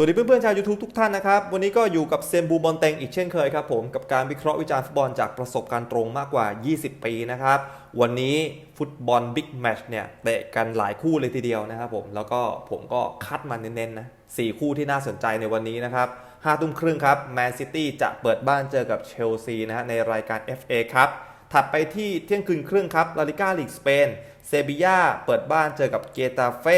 สวัสดีเพื่อนๆชาว YouTube ทุกท่านนะครับ วันนี้ก็อยู่กับเซนบูบอลเต็งอีกเช่นเคยครับผม กับการวิเคราะห์วิจารณ์ฟุตบอลจากประสบการณ์ตรงมากกว่า 20 ปีนะครับ วันนี้ฟุตบอลบิ๊กแมชเนี่ยเตะกันหลายคู่เลยทีเดียวนะครับผมแล้วก็ผมก็คัดมาเน้นๆนะสี่คู่ที่น่าสนใจในวันนี้นะครับห้าทุ่มครึ่งครับแมนซิตี้จะเปิดบ้านเจอกับเชลซีนะฮะในรายการ FA ครับถัดไปที่เที่ยงคืนครึ่งครับลาลิก้าลีกสเปนเซบีย่าเปิดบ้านเจอกับเกตาเฟ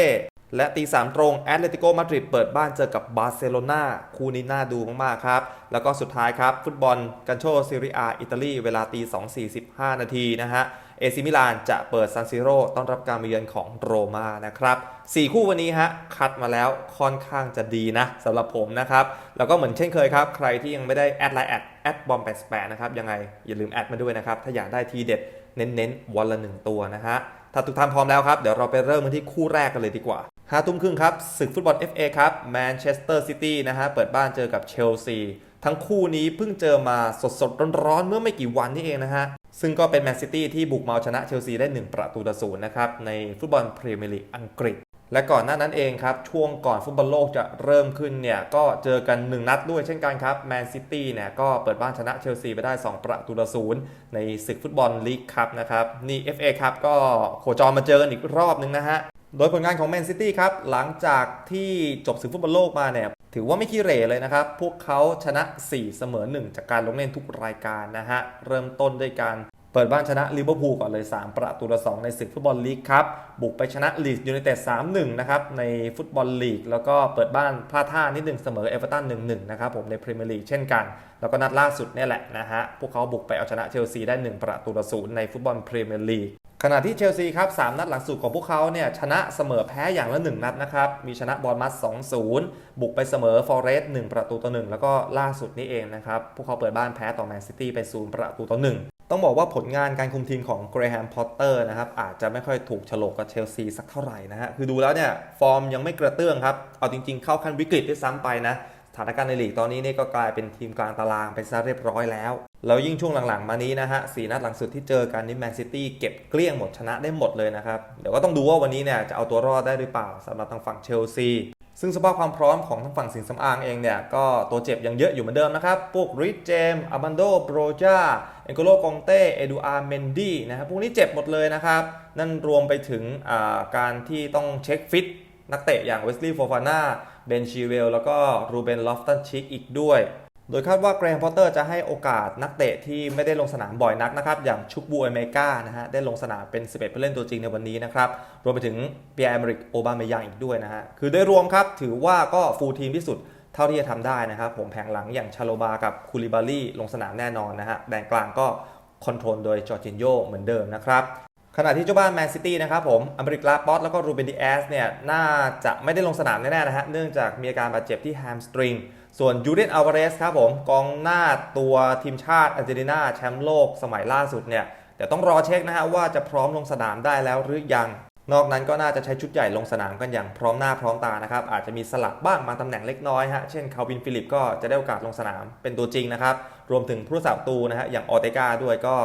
และตีสามตรงแอตเลติโกมาดริดเปิดบ้านเจอกับบาร์เซโลนาคู่นี้น่าดูมาก ๆ ครับ แล้วก็สุดท้ายครับ ฟุตบอลกันโชซีรีอาอิตาลีเวลาตี2 45 นาทีนะฮะเอซิมิลานจะเปิดซันซิโร่ต้อนรับการมาเยือนของโรมานะครับ4คู่วันนี้ฮะคัดมาแล้วค่อนข้างจะดีนะสำหรับผมนะครับ แล้วก็เหมือนเช่นเคยครับ ใครที่ยังไม่ได้แอดไลน์แอดแอดบอม88นะครับยังไงอย่าลืมแอดมาด้วยนะครับ ถ้าอยากได้ทีเด็ดเน้นๆวันละหนึ่งตัวนะฮะถ้าทุกท่านพร้อมแล้วครับเดี๋ยวเราไปเริ่มกันที่คู่แรกกันเลยดีกว่า ห้าทุ่มครึ่งครับศึกฟุตบอล FA ครับแมนเชสเตอร์ซิตี้นะฮะเปิดบ้านเจอกับเชลซีทั้งคู่นี้เพิ่งเจอมาสดๆร้อนๆเมื่อไม่กี่วันนี่เองนะฮะ ซึ่งก็เป็นแมนซิตี้ที่บุกมาชนะเชลซีได้ 1 ประตูต่อศูนย์นะครับ ในฟุตบอลพรีเมียร์ลีกอังกฤษ และก่อนหน้านั้นเองครับ ช่วงก่อนฟุตบอลโลกจะเริ่มขึ้นเนี่ย ก็เจอกัน 1 นัดด้วยเช่นกันครับแมนซิตี้เนี่ย ก็เปิดบ้านชนะเชลซีไปได้ 2 ประตูต่อศูนย์ในศึกฟุตบอลลีกคัพนะครับนี่ FA ครับก็โคจรมาเจอกันอีกรอบนึงนะฮะ โดยผลงานของแมนซิตี้ครับ หลังจากที่จบศึกฟุตบอลโลกมาเนี่ย ถือว่าไม่ขี้เหร่เลยนะครับ พวกเขาชนะ 4 เสมอ 1 จากการลงเล่นทุกรายการนะฮะ เริ่มต้นด้วยการเปิดบ้านชนะลิเวอร์พูลก่อนเลย 3 ประตูต่อ2ในศึกฟุตบอลลีกครับ บุกไปชนะลีดส์ยูไนเต็ด3-1 นะครับ ในฟุตบอลลีก แล้วก็เปิดบ้านพลาดท่านิดหนึ่งเสมอเอเวอร์ตัน1-1 นะครับผมในพรีเมียร์ลีกเช่นกัน แล้วก็นัดล่าสุดเนี่ยแหละนะฮะพวกเขาบุกไปเอาชนะเชลซีได้ 1 ประตูต่อ0ในฟุตบอลพรีเมียร์ลีก ขณะที่เชลซีครับ3นัดหลังสุดของพวกเขาเนี่ยชนะเสมอแพ้อย่างละ 1 นัดนะครับ มีชนะบอลมัส2-0 บุกไปเสมอฟอร์เรสต์1ประตูต่อ1แล้วก็ล่าสุดนี้เองนะครับ พวกเขาเปิดบ้านแพ้ต่อแมนซิตี้ไป 0 ประตูต่อ1ต้องบอกว่าผลงานการคุมทีมของเกรแฮมพอตเตอร์นะครับอาจจะไม่ค่อยถูกฉลกกับเชลซีสักเท่าไหร่นะฮะคือดูแล้วเนี่ยฟอร์มยังไม่กระเตื้องครับเอาจริงๆเข้าขั้นวิกฤตด้วยซ้ำไปนะ สถานการณ์ในลีกตอนนี้นี่ก็กลายเป็นทีมกลางตารางไปซะเรียบร้อยแล้ว แล้วยิ่งช่วงหลังๆ มานี้นะฮะสีนัดหลังสุดที่เจอกันนี่แมนซิตี้เก็บเกลี้ยงหมดชนะได้หมดเลยนะครับ เดี๋ยวก็ต้องดูว่าวันนี้เนี่ยจะเอาตัวรอดได้หรือเปล่าสำหรับทางฝั่งเชลซีซึ่งสภาพความพร้อมของทางฝั่งสินสำอางเองเนี่ย ก็ตัวเจ็บยังเยอะอยู่เหมือนเดิมนะครับ พวกริชเจมอาบันโดโบรจาเอ็นโกโลกองเต้ เอดูอาร์เมนดี้นะครับ พวกนี้เจ็บหมดเลยนะครับ นั่นรวมไปถึงการที่ต้องเช็คฟิต นักเตะอย่างเวสลีย์โฟฟาน่าเบนชีเวลแล้วก็รูเบนลอฟตันชิกอีกด้วย โดยคาดว่าแกรมพอตเตอร์จะให้โอกาสนักเตะที่ไม่ได้ลงสนามบ่อยนักนะครับ อย่างชุกบูเอเมกานะฮะได้ลงสนามเป็น 11 ผู้เล่นตัวจริงในวันนี้นะครับ รวมไปถึงเปียร์อเมริกโอบาเมยังอีกด้วยนะฮะคือโดยรวมครับถือว่าก็ฟูลทีมที่สุดเท่าที่จะทำได้นะครับ ผมแผงหลังอย่างชาโลบากับคูลิบาลีลงสนามแน่นอนนะฮะแดนกลางก็คอนโทรลโดยจอร์จินโยเหมือนเดิมนะครับ ขณะที่เจ้าบ้านแมนซิตี้นะครับผมอเมริกาป๊อสแล้วก็รูเบนดิแอสเนี่ยน่าจะไม่ได้ลงสนามแน่ๆนะฮะเนื่องจากมีอาการบาดเจ็บที่แฮมสตริง ส่วนยูเดนอัลวาเรสครับผมกองหน้าตัวทีมชาติอาร์เจนตินาแชมป์โลกสมัยล่าสุดเนี่ยเดี๋ยวต้องรอเช็คนะฮะว่าจะพร้อมลงสนามได้แล้วหรือยัง นอกนั้นก็น่าจะใช้ชุดใหญ่ลงสนามกันอย่างพร้อมหน้าพร้อมตานะครับอาจจะมีสลับบ้างบาตำแหน่งเล็กน้อยฮะเช่นคาวินฟิลิปก็จะได้โอกาสลงสนามเป็นตัวจริงนะครับรวมถึงผู้รักษาประตูนะฮะอย่างออเตกาด้วยก็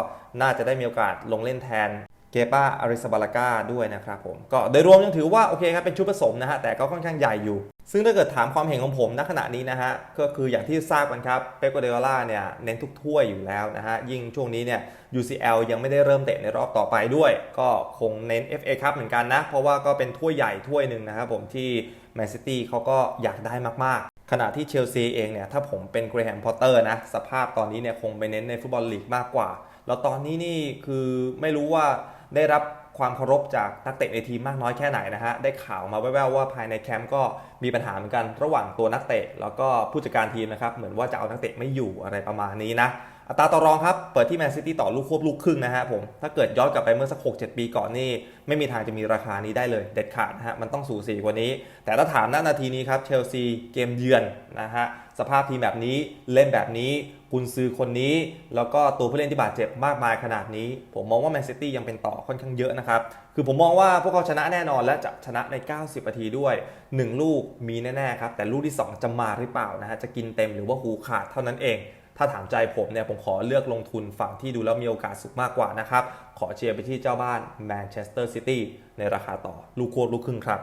น่าจะได้มีโอกาสลงเล่นแทน เกปาอาริซาบาลากาด้วยนะครับผม ก็โดยรวมยังถือว่าโอเคครับเป็นชุดผสมนะฮะ แต่ก็ค่อนข้างใหญ่อยู่ ซึ่งถ้าเกิดถามความเห็นของผมณขณะนี้นะฮะ ก็คืออย่างที่ทราบกันครับ เปโกเดล่าเนี่ยเน้นทุกถ้วยอยู่แล้วนะฮะ ยิ่งช่วงนี้เนี่ย UCL ยังไม่ได้เริ่มเตะในรอบต่อไปด้วย ก็คงเน้น FA ครับเหมือนกันนะ เพราะว่าก็เป็นถ้วยใหญ่ถ้วยหนึ่งนะครับผมที่แมนซิตี้เขาก็อยากได้มากๆ ขณะที่เชลซีเองเนี่ยถ้าผมเป็นเกรแฮมพอตเตอร์นะสภาพตอนนี้เนี่ยคงไปเน้นในฟุตบอลลีกมากกว่า แล้วตอนนี้นี่คือไม่รู้ว่า ได้รับความเคารพจากนักเตะในทีมมากน้อยแค่ไหนนะฮะ ได้ข่าวมาแว่วๆว่าภายในแคมป์ก็มีปัญหาเหมือนกันระหว่างตัวนักเตะ แล้วก็ผู้จัดการทีมนะครับ เหมือนว่าจะเอานักเตะไม่อยู่อะไรประมาณนี้นะ อัตราต่อรองครับ เปิดที่แมนซิตี้ต่อลูกควบลูกครึ่งนะฮะผม ถ้าเกิดย้อนกลับไปเมื่อสัก 6-7 ปีก่อนนี่ ไม่มีทางจะมีราคานี้ได้เลย เด็ดขาดนะฮะ มันต้องสูสีกว่านี้ แต่ถ้าถามณนาทีนี้ครับ เชลซีเกมเยือนนะฮะ สภาพทีมแบบนี้ เล่นแบบนี้ กุนซือคนนี้ แล้วก็ตัวผู้เล่นที่บาดเจ็บมากมายขนาดนี้ ผมมองว่าแมนซิตี้ยังเป็นต่อค่อนข้างเยอะนะครับ คือผมมองว่าพวกเขาชนะแน่นอนและจะชนะใน 90นาทีด้วย 1 ลูกมีแน่ๆครับ แต่ลูกที่ 2 จะมาหรือเปล่านะฮะจะกินเต็มหรือว่าหูขาดเท่านั้นเอง ถ้าถามใจผมเนี่ยผมขอเลือกลงทุนฝั่งที่ดูแล้วมีโอกาสสุดมากกว่านะครับขอเชียร์ไปที่เจ้าบ้านแมนเชสเตอร์ซิตี้ในราคาต่อลูกควบลูกครึ่งครับ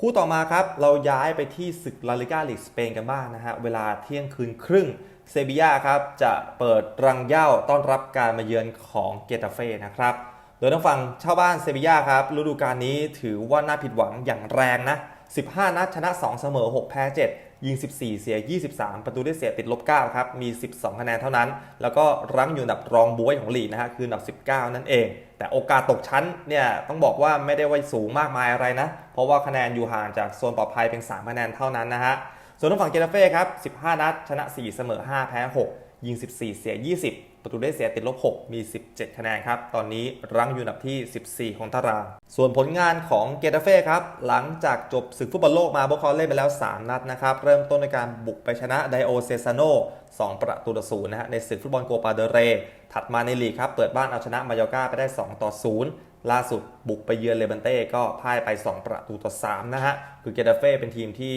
คู่ต่อมาครับ เราย้ายไปที่ศึกลาลิกาลีกสเปนกันบ้างนะฮะ เวลาเที่ยงคืนครึ่ง เซบียาครับจะเปิดรังเหย้าต้อนรับการมาเยือนของเกตาเฟ่นะครับ โดยทางฝั่งชาบ้านเซบียาครับฤดูกาลนี้ถือว่าน่าผิดหวังอย่างแรงนะ 15 นัดชนะ 2 เสมอ 6 แพ้ 7 ยิง 14 เสีย 23 ประตูได้เสียติดลบ 9 ครับ มี 12 คะแนนเท่านั้น แล้วก็รั้งอยู่อันดับรองบวยของลีกนะฮะคืออันดับ 19 นั่นเอง แต่โอกาสตกชั้นเนี่ยต้องบอกว่าไม่ได้ไว่าสูงมากมายอะไรนะ เพราะว่าคะแนนอยู่ห่างจากโซนปลอดภัยเพียง3คะแนนเท่านั้นนะฮะ ส่วนทางฝั่งเกตาเฟ่ครับ 15 นัด ชนะ 4 เสมอ 5 แพ้ 6 ยิง 14 เสีย 20 ประตูได้เสียติดลบ 6 มี 17 คะแนนครับ ตอนนี้รั้งอยู่อันดับที่ 14 ของตาราง ส่วนผลงานของเกตาเฟ่ครับ หลังจากจบศึกฟุตบอลโลกมาพวกเขาเล่นไปแล้ว 3 นัดนะครับ เริ่มต้นในการบุกไปชนะไดโอเซซาโน2 ประตูต่อศูนย์นะฮะในศึกฟุตบอลโกปาเดเร ถัดมาในลีกครับ เปิดบ้านเอาชนะมายอร์กาไปได้ 2 ต่อ0ล่าสุดบุกไปเยือนเลบันเต้ก็พ่ายไป 2 ประตูต่อ3นะฮะ คือเกตาเฟ่เป็นทีมที่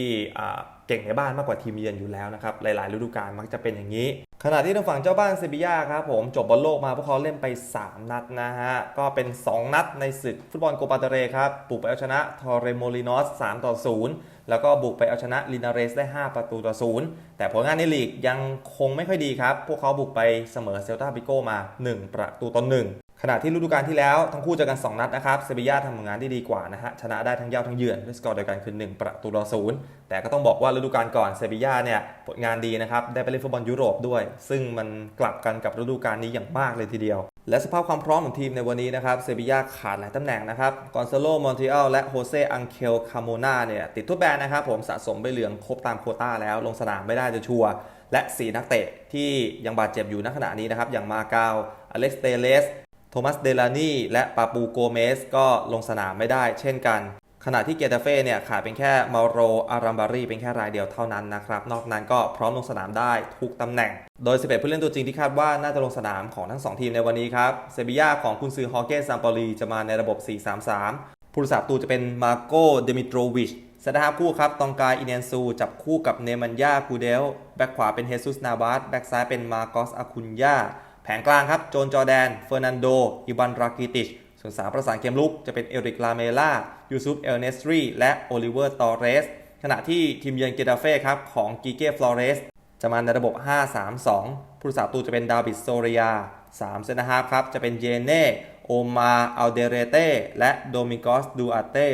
เก่งในบ้านมากกว่าทีมเยือนอยู่แล้วนะครับ หลาย ๆ ฤดูกาลมักจะเป็นอย่างนี้ ขณะที่ทางฝั่งเจ้าบ้านเซบียาครับผมจบบอลโลกมาพวกเขาเล่นไป 3 นัดนะฮะ ก็เป็น 2 นัดในศึกฟุตบอลโกปาเดเรครับบุกไปเอาชนะทอร์เรโมลินอส3ต่อ0แล้วก็บุกไปเอาชนะลินาเรสได้ 5 ประตูต่อ0แต่ผลงานในลีกยังคงไม่ค่อยดีครับ พวกเขาบุกไปเสมอเซลตาบิโกมา 1 ประตูต่อ1 ขณะที่ฤดูกาลที่แล้วทั้งคู่เจอกัน 2 นัดนะครับเซบีย่าทำผลงานได้ดีกว่านะฮะชนะได้ทั้งเย้าทั้งเยือนด้วยสกอร์เดียวกันคือ 1 ประตูต่อศูนย์แต่ก็ต้องบอกว่าฤดูกาลก่อนเซบีย่าเนี่ยผลงานดีนะครับได้ไปเล่นฟุตบอลยุโรปด้วย ซึ่งมันกลับกันกับฤดูกาลนี้อย่างมากเลยทีเดียว และสภาพความพร้อมของทีมในวันนี้นะครับเซบีย่าขาดหลายตำแหน่งนะครับกอนซาโลมอนติอัลและโฮเซอังเคลคาโมนาเนี่ยติดทดแบนนะครับผมสะสมใบเหลืองครบตามโควต้าแล้วลงสนามไม่ได้จะชัวร์และ 4 นักเตะที่ยังบาดเจ็บอยู่ณขณะนี้นะครับอย่างมาเกาอเล็กซ์เตเลส โทมัสเดลานีและปาปูโกเมสก็ลงสนามไม่ได้เช่นกัน ขณะที่เกตาเฟ่เนี่ยขาดเป็นแค่มาโรอารัมบารีเป็นแค่รายเดียวเท่านั้นนะครับ นอกนั้นก็พร้อมลงสนามได้ทุกตำแหน่ง โดย 11 ผู้เล่นตัวจริงที่คาดว่าน่าจะลงสนามของทั้ง 2 ทีมในวันนี้ครับเซบียาของคุณซือฮอเกสซามปอลีจะมาในระบบ 4-3-3 ผู้รักษาประตูจะเป็นมาโกเดมิโตรวิชเซนเตอร์ฮาคู่ครับตองกายอินเนนซู จับคู่กับเนมันยากูเดล แบ็คขวาเป็นเฮซุสนาบาสแบ็คซ้ายเป็นมาโกสอาคุนยา แผงกลางครับโจนจอแดน เฟอร์นันโด อิบันรากิติช ส่วนสามประสานเกมลุกจะเป็นเอริกลาเมล่า ยูซุปเอลเนสตรี และโอลิเวอร์ ตอเรส ขณะที่ทีมเยือนเกตาเฟ่ครับของกิเก้ ฟลอเรส จะมาในระบบ 5-3-2 ผู้รักษาประตูจะเป็นดาวิดโซเรีย3เซนฮาร์ครับจะเป็นเยเน่โอมาอัลเดเรเต้และโดมิงกสดูอาเต้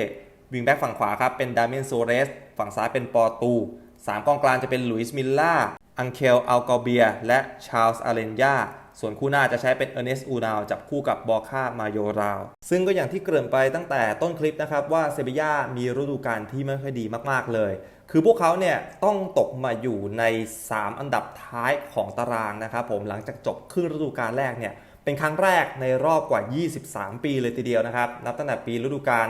วิงแบ็กฝั่งขวาครับเป็นดาเมียนโซเรส ฝั่งซ้ายเป็นปอตู 3 กองกลางจะเป็นลุยส์มิลล่า อังเคลอัลกอเบีย และชาร์ลส์อาเลนยา ส่วนคู่หน้าจะใช้เป็นเออร์เนสอูนาวจับคู่กับบอค่ามาโยราว ซึ่งก็อย่างที่เกริ่นไปตั้งแต่ต้นคลิปนะครับว่าเซบียามีฤดูกาลที่ไม่ค่อยดีมาก ๆ เลย คือพวกเขาเนี่ยต้องตกมาอยู่ใน 3 อันดับท้ายของตารางนะครับผมหลังจากจบครึ่งฤดูกาลแรกเนี่ยเป็นครั้งแรกในรอบกว่า 23 ปีเลยทีเดียวนะครับ นับตั้งแต่ปีฤดูกาล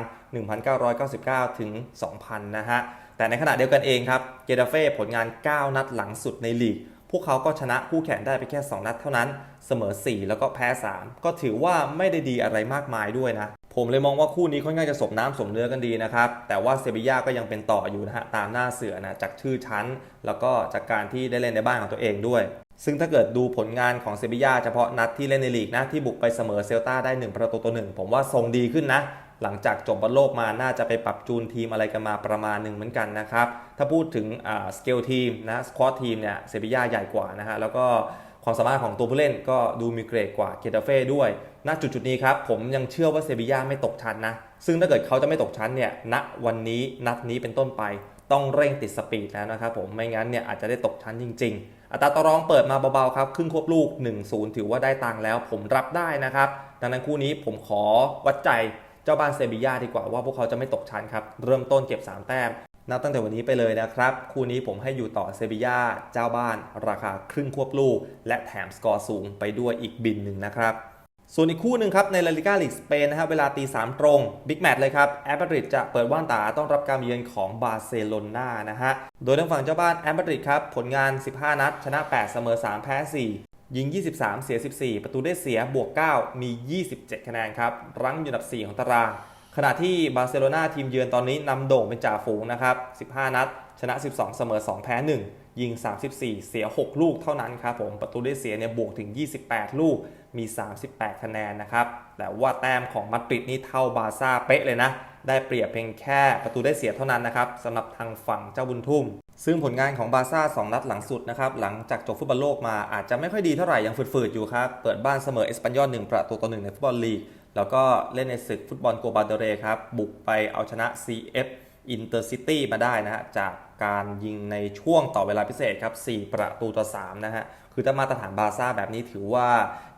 1999 ถึง 2000 นะฮะ แต่ในขณะเดียวกันเองครับเกตาเฟ่ผลงาน 9 นัดหลังสุดในลีก พวกเขาก็ชนะคู่แข่งได้ไปแค่ 2 นัดเท่านั้น เสมอ 4 แล้วก็แพ้ 3 ก็ถือว่าไม่ได้ดีอะไรมากมายด้วยนะ ผมเลยมองว่าคู่นี้ค่อนข้างจะสมน้ำสมเนื้อกันดีนะครับ แต่ว่าเซบียาก็ยังเป็นต่ออยู่นะฮะตามหน้าเสือนะจากชื่อชั้น แล้วก็จากการที่ได้เล่นในบ้านของตัวเองด้วย ซึ่งถ้าเกิดดูผลงานของเซบียาเฉพาะนัดที่เล่นในลีกนะที่บุกไปเสมอเซลตาได้ 1 ประตูต่อหนึ่งผมว่าทรงดีขึ้นนะหลังจากจบบอลโลกมาน่าจะไปปรับจูนทีมอะไรกันมาประมาณหนึ่งเหมือนกันนะครับ ถ้าพูดถึงสเกลทีมนะสควอตทีมเนี่ยเซบียาใหญ่กว่านะฮะแล้วก็ ความสามารถของตัวผู้เล่นก็ดูมีเกรดกว่าเกตาเฟ่ด้วย ณ จุดจุดนี้ครับ ผมยังเชื่อว่าเซบีย่าไม่ตกชั้นนะ ซึ่งถ้าเกิดเขาจะไม่ตกชั้นเนี่ย ณ วันนี้นัดนี้เป็นต้นไป ต้องเร่งติดสปีดแล้วนะครับผม ไม่งั้นเนี่ยอาจจะได้ตกชั้นจริง ๆ อัตราต่อรองเปิดมาเบาๆครับ ครึ่งควบลูก 1-0 ถือว่าได้ตังค์แล้ว ผมรับได้นะครับ ดังนั้นคู่นี้ผมขอวัดใจ เจ้าบ้านเซบียาดีกว่าว่าพวกเขาจะไม่ตกชั้นครับ เริ่มต้นเก็บ 3 แต้มนับตั้งแต่วันนี้ไปเลยนะครับ คู่นี้ผมให้อยู่ต่อเซบียาเจ้าบ้าน ราคาครึ่งควบลูก และแถมสกอร์สูงไปด้วยอีกบินหนึ่งนะครับ ส่วนอีกคู่หนึ่งครับในลาลิกาลีกสเปนนะครับเวลาตีสามตรงบิ๊กแมตช์เลยครับแอมเบริดจะเปิดว่านตาต้องรับการเยือนของบาร์เซโลนานะฮะโดยทางฝั่งเจ้าบ้านแอมเบริดครับผลงาน 15 นัด ชนะ 8 เสมอ 3 แพ้ 4 ยิง 23 เสีย 14 ประตูได้เสียบวก 9 มี 27 คะแนนครับ รั้งอยู่อันดับ 4 ของตาราง ขณะที่บาร์เซโลนาทีมเยือนตอนนี้นำโด่งเป็นจ่าฝูงนะครับ 15 นัด ชนะ 12 เสมอ 2 แพ้ 1 ยิง 34 เสีย 6 ลูกเท่านั้นครับผม ประตูได้เสียเนี่ยบวกถึง 28 ลูก มี 38 คะแนนนะครับ แต่ว่าแต้มของมาดริดนี่เท่าบาร์ซ่าเป๊ะเลยนะ ได้เปรียบเพียงแค่ประตูได้เสียเท่านั้นนะครับสำหรับทางฝั่งเจ้าบุญทุ่ม ซึ่งผลงานของบาร์ซ่า2นัดหลังสุดนะครับหลังจากจบฟุตบอลโลกมาอาจจะไม่ค่อยดีเท่าไหร่ยังฝืดๆอยู่ครับเปิดบ้านเสมอเอสปันยอล1ประตูต่อ1ในฟุตบอลลีก แล้วก็เล่นในศึกฟุตบอลโกบาเดเรครับบุกไปเอาชนะ CF Intercity มาได้นะฮะจากการยิงในช่วงต่อเวลาพิเศษครับ 4 ประตูต่อ 3 นะฮะ คือถ้ามาตรฐานบาร์ซ่าแบบนี้ถือว่า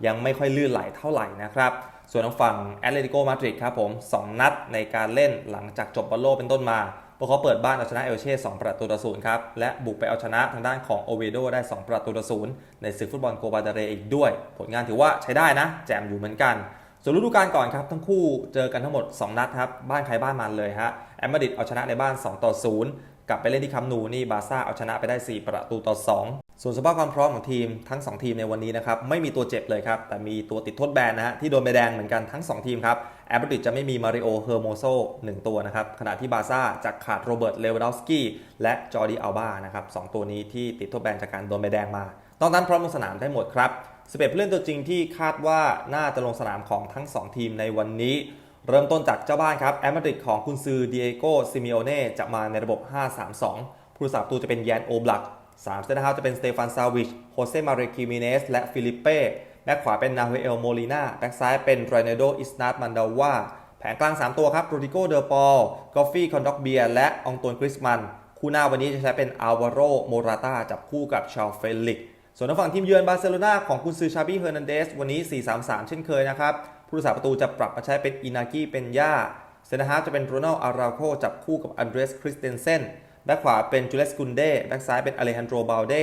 ยังไม่ค่อยลื่นไหลเท่าไหร่นะครับ ส่วนทางฝั่งแอตเลติโกมาดริดครับผม 2 นัดในการเล่นหลังจากจบบอลโลกเป็นต้นมา พวกเขาเปิดบ้านเอาชนะเอลเช่2ประตูต่อศูนย์ครับ และบุกไปเอาชนะทางด้านของโอเวโดได้ 2 ประตูต่อศูนย์ในศึกฟุตบอลโกบาเดเรอีกด้วย ผลงานถือว่าใช้ได้นะ แจมอยู่เหมือนกัน ส่วนฤดูกาลก่อนครับ ทั้งคู่เจอกันทั้งหมด 2 นัดครับ บ้านใครบ้านมันเลยฮะแอมมาดิดเอาชนะในบ้าน 2 ต่อ 0 กลับไปเล่นที่คัมป์นูนี่บาซ่าเอาชนะไปได้ 4 ประตูต่อ 2 ส่วนสภาพความพร้อมของทีมทั้ง 2 ทีมในวันนี้นะครับไม่มีตัวเจ็บเลยครับ แต่มีตัวติดโทษแบนนะฮะที่โดนใบแดงเหมือนกันทั้ง 2 ทีมครับแอมมาดริดจะไม่มีมาริโอเฮอร์โมโซ1ตัวนะครับขณะที่บาซ่าจะขาดโรเบิร์ตเลวดอฟสกี้และจอร์ดีอัลบานะครับสตัวนี้ที่ติดโทษแบนจากการโดนใบแดงมานอกนั้นพร้อมลงสนามได้หมดครับ11ผู้เล่นตัวจริงที่คาดว่าน่าจะลงสนามของทั้ง 2 ทีมในวันนี้ เริ่มต้นจากเจ้าบ้านครับแอมมาดริดของคุณซือดิเอโกซิมิโอเน่จะมาในระบบ 5-3-2 ผู้รักษาประตูจะเป็นแยนโอบลัก3เซนเตอร์ฮาจะเป็นสเตฟานซาวิช โฮเซมาเรคิมิเนส และฟิลิปเป้ แบ็คขวาเป็นนาเฮเอลโมลิน่าแบ็คซ้ายเป็นไรเนโด อิสนาตมันดาวาแผงกลาง 3 ตัวครับ โรดิโก เดอปอล กอฟฟี่ คอนดอกเบีย และองตวนคริสมัน คู่หน้าวันนี้จะใช้เป็นอาวาโร โมราตาจับคู่กับชาลเฟลิก ส่วนทางฝั่งทีมเยือนบาร์เซโลนาของคุณซือชาบี้ เฮอร์นันเดส วันนี้ 4-3-3 เช่นเคยนะครับ ผู้รักษาประตูจะปรับมาใช้เป็นอินากิเป็นย่าเซนฮาฟจะเป็นโรนัลอาราโคจับคู่กับอันเดรสคริสเตนเซนแบ็คขวาเป็นจูเลสกุนเดแบ็คซ้ายเป็นอเลฮันโดรบาลเด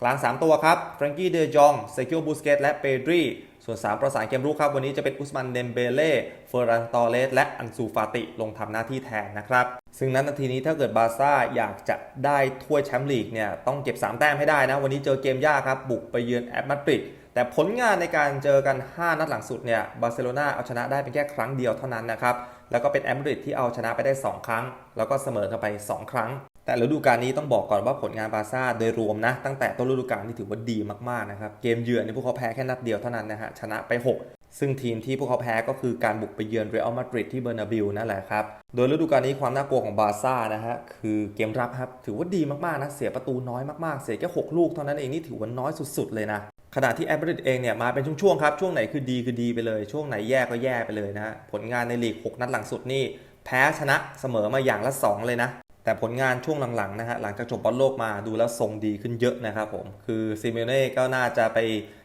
กลาง 3 ตัวครับแฟรงกี้เดจองเซคิโอบูสเกตและเปดรีส่วน 3 ประสานเกมรุกครับ วันนี้จะเป็นอุสมันเดมเบเล่เฟอร์รันตอเลสและอันซูฟาติลงทำหน้าที่แทนนะครับ ซึ่งนั้นนาทีนี้ถ้าเกิดบาร์ซ่าอยากจะได้ถ้วยแชมป์ลีกเนี่ยต้องเก็บ 3 แต้มให้ได้นะ วันนี้เจอเกมยากครับ บุกไปเยือนแอตมาดริด แต่ผลงานในการเจอกัน 5 นัดหลังสุดเนี่ยบาร์เซโลนาเอาชนะได้เป็นแค่ครั้งเดียวเท่านั้นนะครับ แล้วก็เป็นแอมาดริดที่เอาชนะไปได้ 2 ครั้ง แล้วก็เสมอกันไป 2 ครั้ง แต่ฤดูกาลนี้ต้องบอกก่อนว่าผลงานบาร์ซ่าโดยรวมนะ ตั้งแต่ต้นฤดูกาลนี่ถือว่าดีมากๆนะครับ เกมเยือนนี่พวกเขาแพ้แค่นัดเดียวเท่านั้นนะฮะชนะไป 6ซึ่งทีมที่พวกเขาแพ้ก็คือการบุกไปเยือนเรอัลมาดริดที่เบอร์นาบิลนั่นแหละครับ โดยฤดูกาลนี้ความน่ากลัวของบาร์ซ่านะฮะ คือเกมรับครับ ถือว่าดีมาก ๆ นะ เสียประตูน้อยมาก ๆ เสียแค่ 6 ลูกเท่านั้นเอง นี่ถือว่าน้อยสุด ๆ เลยนะ ขณะที่แอตมาดริดเองเนี่ยมาเป็นช่วงๆครับ ช่วงไหนคือดีคือดีไปเลย ช่วงไหนแย่ก็แย่ไปเลยนะฮะผลงานในลีก 6 นัดหลังสุดนี่ แพ้ชนะเสมอมาอย่างละ 2 เลยนะ แต่ผลงานช่วงหลังๆนะฮะหลังจากจบบอลโลกมาดูแล้วทรงดีขึ้นเยอะนะครับผม คือซิเมเน่ก็น่าจะไป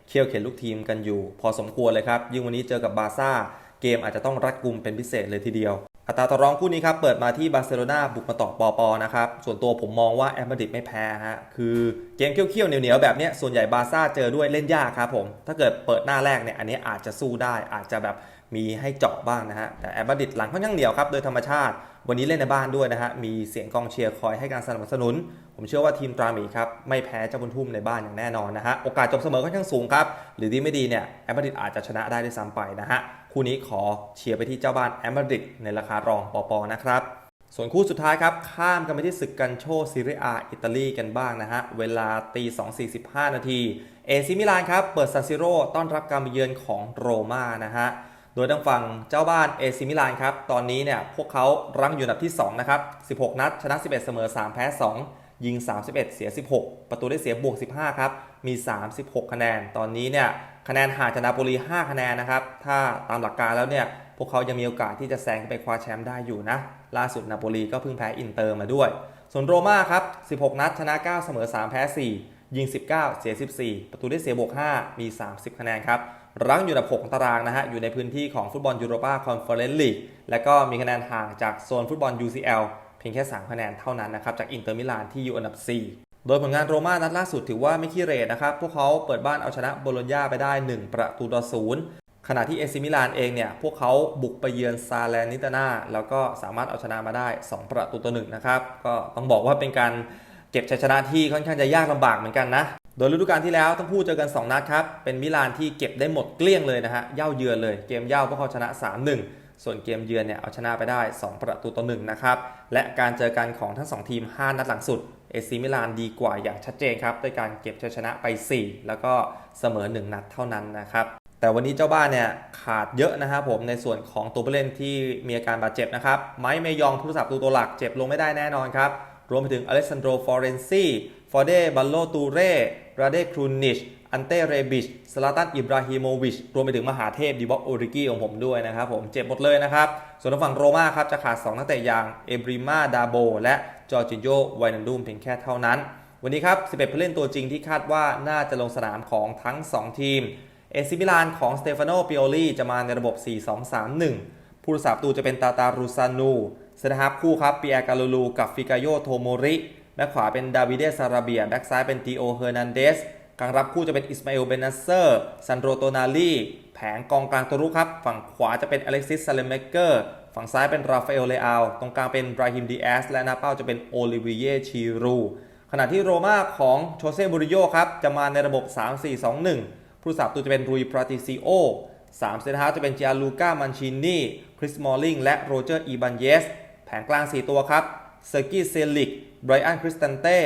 เคี่ยวเข็นลูกทีมกันอยู่ พอสมควรเลยครับ ยิ่งวันนี้เจอกับบาร์ซ่าเกมอาจจะต้องรัดกุมเป็นพิเศษเลยทีเดียว อัตราต่อรองคู่นี้ครับเปิดมาที่บาร์เซโลนาบุกมาต่อปอปอนะครับส่วนตัวผมมองว่าแอตมาดริดไม่แพ้ฮะคือเกมเคี่ยวๆเหนียวๆแบบนี้ส่วนใหญ่บาร์ซ่าเจอด้วยเล่นยากครับผมถ้าเกิดเปิดหน้าแรกเนี่ยอันนี้อาจจะสู้ได้อาจจะแบบมีให้เจาะบ้างนะฮะแต่แอตมาดริดหลังค่อนข้างเหนียวครับโดยธรรมชาติ วันนี้เล่นในบ้านด้วยนะฮะมีเสียงกองเชียร์คอยให้การสนับสนุน ผมเชื่อว่าทีมตราหมีครับไม่แพ้เจ้าบุญทุ่มในบ้านอย่างแน่นอนนะฮะโอกาสจบเสมอค่อนข้างสูงครับหรือดีไม่ดีเนี่ยแอตมาดริดอาจจะชนะได้ด้วยซ้ำไปนะฮะ คู่นี้ขอเชียร์ไปที่เจ้าบ้านแอมาดริดในราคารองปอปอนะครับ ส่วนคู่สุดท้ายครับ ข้ามกันไปที่ศึกกันโชซีเรียอิตาลีกันบ้างนะฮะ เวลาตี2.45 นาทีเอซิมิลานครับ เปิดซาซิโร่ต้อนรับการเยือนของโรม่านะฮะโดยทางฝั่งเจ้าบ้านเอซิมิลานครับ ตอนนี้เนี่ยพวกเขารั้งอยู่อันดับที่ 2 นะครับ 16 นัด ชนะ 11 เสมอ 3 แพ้ 2 ยิง 31 เสีย 16 ประตูได้เสียบวก 15 ครับ มี 36 คะแนน ตอนนี้เนี่ยคะแนนห่างจากนาโปลี 5 คะแนนนะครับ ถ้าตามหลักการแล้วเนี่ยพวกเขายังมีโอกาสที่จะแซงขึ้นไปคว้าแชมป์ได้อยู่นะ ล่าสุดนาโปลีก็เพิ่งแพ้อินเตอร์มาด้วย ส่วนโรม่าครับ 16 นัดชนะ 9 เสมอ 3 แพ้ 4 ยิง 19 เสีย 14 ประตูได้เสียบวก 5 มี 30 คะแนนครับ รั้งอยู่อันดับ 6 ตารางนะฮะ อยู่ในพื้นที่ของฟุตบอลยูโรปาคอนเฟอเรนซ์ลีก และก็มีคะแนนห่างจากโซนฟุตบอล UCL เพียงแค่ 3 คะแนนเท่านั้นนะครับจากอินเตอร์มิลานที่อยู่อันดับ 4 โดยผลงานโรม่านัดล่าสุดถือว่าไม่ขี้เหร่นะครับ พวกเขาเปิดบ้านเอาชนะโบโลญญาไปได้ 1 ประตูต่อศูนย์ขณะที่เอซิมิลานเองเนี่ย พวกเขาบุกไปเยือนซาแลนิตานาแล้วก็สามารถเอาชนะมาได้ 2 ประตูต่อหนึ่งนะครับ ก็ต้องบอกว่าเป็นการเก็บชัยชนะที่ค่อนข้างจะยากลำบากเหมือนกันนะ โดยฤดูกาลที่แล้วทั้งคู่เจอกัน 2 นัดครับ เป็นมิลานที่เก็บได้หมดเกลี้ยงเลยนะฮะ เย่าเยือนเลย เกมเย่าพวกเขาชนะ 3-1 ส่วนเกมเยือนเนี่ยเอาชนะไปได้ 2 ประตูต่อ1นะครับและการเจอกันของทั้ง 2 ทีม 5 นัดหลังสุดเอซีมิลานดีกว่าอย่างชัดเจนครับด้วยการเก็บชัยชนะไป 4 แล้วก็เสมอ 1 นัดเท่านั้นนะครับแต่วันนี้เจ้าบ้านเนี่ยขาดเยอะนะครับผมในส่วนของตัวผู้เล่นที่มีอาการบาดเจ็บนะครับไมค์เมยองผู้รักษาประตูตัวหลักเจ็บลงไม่ได้แน่นอนครับรวมไปถึงอเล็กซานโดฟอเรนซีฟอร์เดบัลโลตูเร่ราเดครูนิช อันเต้เรบิชสลาตันอิบราฮิโมวิช รวมไปถึงมหาเทพดิบอกโอริกีของผมด้วยนะครับผมเจ็บหมดเลยนะครับ ส่วนทางฝั่งโรม่าครับจะขาด 2 นักเตะอย่างเอบริมาดาโบและจอร์จิโยไวนันดุมเพียงแค่เท่านั้น วันนี้ครับ 11 ผู้เล่นตัวจริงที่คาดว่าน่าจะลงสนามของทั้ง 2 ทีม เอซิมิลานของสเตฟานโนปิโอลีจะมาในระบบ 4-2-3-1 ผู้รักษาประตูจะเป็นตาตารูซานูเซนฮับคู่ครับเปียกาลูลูกับฟิกาโยโทโมริแบ็คขวาเป็นดาวิเดซาราเบียแบ็คซ้ายเป็นตีโอเฮอร์นันเดส กลางรับคู่จะเป็นอิสมาเอลเบนัสเซอร์ซันโดโตนาลีแผงกองกลางตัวรุกครับ ฝั่งขวาจะเป็นอเล็กซิสซาเลเมเกอร์ฝั่งซ้ายเป็นราฟาเอลเลอาลตรงกลางเป็นบราฮิมดีแอสและหน้าเป้าจะเป็นโอลิเวียชีรูขณะที่โรม่าของโชเซ่มูริโญ่ครับจะมาในระบบ 3-4-2-1 ผู้สาประตูจะเป็นรุยปราติซิโอ3เซนฮาจะเป็นจิอาลูก้ามันชินีคริสมอลลิงและโรเจอร์อีบันเยส แผงกลาง 4 ตัวครับเซอร์กี้เซลิกไบรอันคริสตันเต้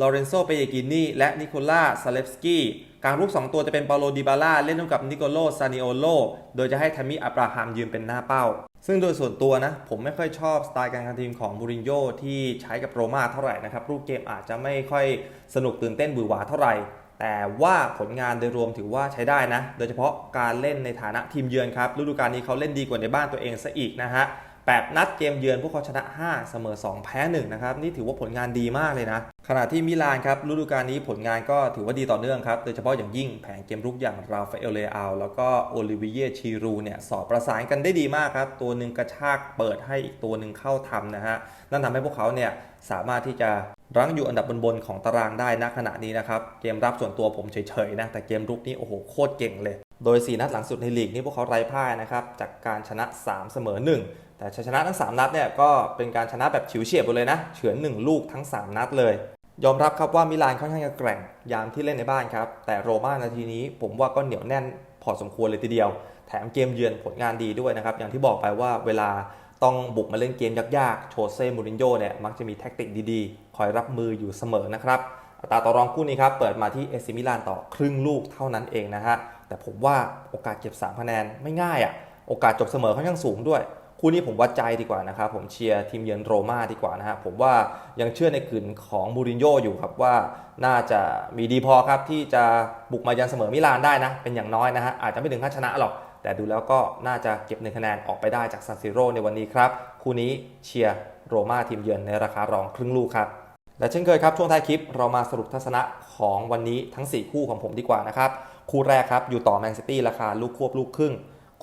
ลอเรนโซเปเยกินีและนิโคล่าซาเลฟสกี้กลางรูป 2 ตัวจะเป็นเปาโลดิบาล่าเล่นร่วมกับนิโคโลซานิโอโลโดยจะให้ทามิอับราฮัมยืนเป็นหน้าเป้า ซึ่งโดยส่วนตัวนะ ผมไม่ค่อยชอบสไตล์การทำทีมของมูรินโญ่ที่ใช้กับโรม่าเท่าไหร่นะครับ รูปเกมอาจจะไม่ค่อยสนุกตื่นเต้นบือหวาเท่าไหร่ แต่ว่าผลงานโดยรวมถือว่าใช้ได้นะ โดยเฉพาะการเล่นในฐานะทีมเยือนครับฤดูกาลนี้เขาเล่นดีกว่าในบ้านตัวเองซะอีกนะฮะ 8 นัดเกมเยือนพวกเขาชนะ 5 เสมอ 2 แพ้ 1 นะครับ นี่ถือว่าผลงานดีมากเลยนะ ขณะที่มิลานครับฤดูกาลนี้ผลงานก็ถือว่าดีต่อเนื่องครับ โดยเฉพาะอย่างยิ่งแผงเกมรุกอย่างราฟาเอลเลอาลแล้วก็โอลิเวียชีรูเนี่ยสอบประสานกันได้ดีมากครับ ตัวหนึ่งกระชากเปิดให้อีกตัวหนึ่งเข้าทำนะฮะนั่นทำให้พวกเขาเนี่ยสามารถที่จะรั้งอยู่อันดับบนๆของตารางได้ณขณะนี้นะครับ เกมรับส่วนตัวผมเฉยๆนะแต่เกมรุกนี่โอ้โหโคตรเก่งเลย โดย 4 นัดหลังสุดในลีกนี่พวกเขาไร้พ่ายนะครับจากการชนะ 3 เสมอ 1 แต่ชัยชนะทั้ง 3 นัดเนี่ยก็เป็นการชนะแบบฉิวเฉียบหมดเลยนะเฉือน 1 ลูกทั้ง 3 นัดเลย ยอมรับครับว่ามิลานค่อนข้างจะแกร่งยามที่เล่นในบ้านครับ แต่โรม่านาทีนี้ผมว่าก็เหนียวแน่นพอสมควรเลยทีเดียว แถมเกมเยือนผลงานดีด้วยนะครับ อย่างที่บอกไปว่าเวลาต้องบุกมาเล่นเกมยากๆ โชเซ่ มูรินโญ่เนี่ยมักจะมีแท็กติกดีๆ คอยรับมืออยู่เสมอนะครับอัตราต่อรองคู่นี้ครับ เปิดมาที่เอซิมิลานต่อครึ่งลูกเท่านั้นเองนะฮะ แต่ผมว่าโอกาสเก็บ 3 คะแนนไม่ง่ายอะ่ะ โอกาสจบเสมอค่อนข้างสูงด้วย คู่นี้ผมวัดใจดีกว่านะครับผมเชียร์ทีมเยือนโรม่าดีกว่านะฮะผมว่ายังเชื่อในกลืนของมูรินโญ่อยู่ครับว่าน่าจะมีดีพอครับที่จะบุกมายันเสมอมิลานได้นะเป็นอย่างน้อยนะฮะอาจจะไม่ถึงขั้นชนะหรอก แต่ดูแล้วก็น่าจะเก็บหนึ่งคะแนนออกไปได้จากซานซิโร่ในวันนี้ครับคู่นี้เชียร์โรม่าทีมเยือนในราคารองครึ่งลูกครับและเช่นเคยครับช่วงท้ายคลิปเรามาสรุปทัศนะของวันนี้ทั้ง 4 คู่ของผมดีกว่านะครับคู่แรกครับอยู่ต่อแมนซิตี้ราคาลูกควบลูกครึ่ง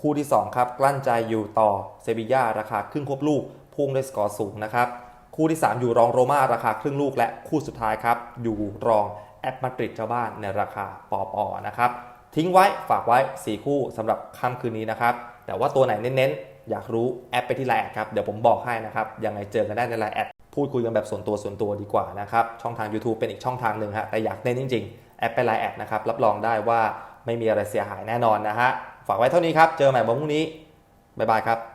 คู่ที่ 2 ครับ กลั้นใจอยู่ต่อเซบีย่าราคาครึ่งควบลูก พุ่งด้วยสกอร์สูงนะครับ คู่ที่ 3 อยู่รองโรม่าราคาครึ่งลูก และคู่สุดท้ายครับ อยู่รองแอตมาดริดเจ้าบ้านในราคาปอปอนะครับ ทิ้งไว้ฝากไว้ 4 คู่สำหรับค่ำคืนนี้นะครับ แต่ว่าตัวไหนเน้นๆ อยากรู้แอดไปที่ไลน์แอดครับ เดี๋ยวผมบอกให้นะครับยังไงเจอกันได้ในไลน์แอดพูดคุยกันแบบส่วนตัวส่วนตัวดีกว่านะครับช่องทาง YouTube เป็นอีกช่องทางหนึ่งฮะแต่อยากเน้นจริง ๆ แอดไปไลน์แอดนะครับรับรองได้ว่าไม่มีอะไรเสียหายแน่นอนนะฮะ ฝากไว้เท่านี้ครับ เจอใหม่วันพรุ่งนี้ บ๊ายบายครับ